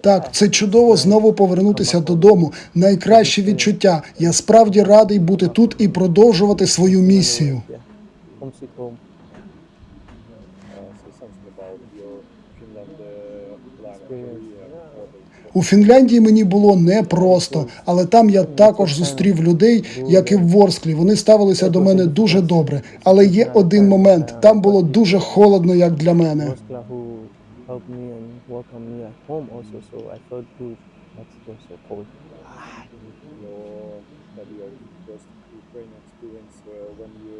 Так, це чудово знову повернутися додому. Найкраще відчуття. Я справді радий бути тут і продовжувати свою місію. У Фінляндії мені було непросто, але там я також зустрів людей, як і в Ворсклі. Вони ставилися до мене дуже добре. Але є один момент: там було дуже холодно, як для мене. Ukrainian experience when you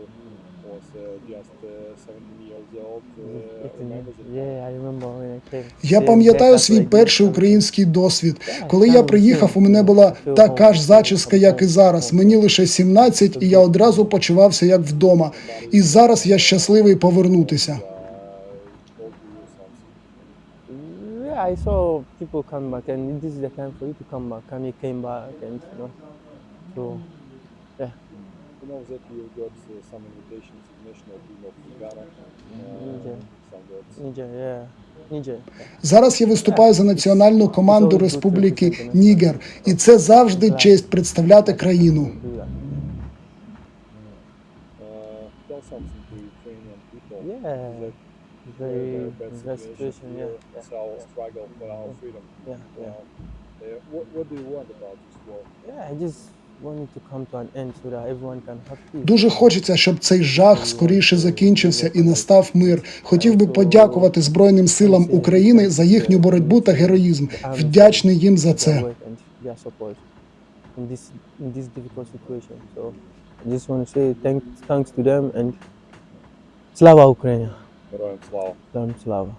was uh, just uh, 17 years old? Uh, remember that? Yeah, I remember when I came. Я пам'ятаю свій перший український досвід. Коли я приїхав, у мене була така ж зачіска, як і зараз. Мені лише 17, і я одразу почувався як вдома. І зараз я щасливий повернутися. Uh, you I saw people come back, and this is the time for you to come back. And he came back, and you know, so yeah. You know that you got uh, some invitations to national team of Ghana. Uh, Niger. some words. Niger, yeah, Niger. Зараз я виступаю за національну команду Республіки Нігер, і це завжди честь представляти країну. Do that. Uh, tell something to Ukrainian people. Yeah, That very bad bad situation. Yeah, here. yeah, It's our struggle for our freedom. yeah, yeah. Now, uh, what, what do you want about this war? Yeah, I just Дуже хочеться, щоб цей жах скоріше закінчився і настав мир. Хотів би подякувати Збройним силам України за їхню боротьбу та героїзм. Вдячний їм за це. Slava Ukraine. Героям слава! Слава.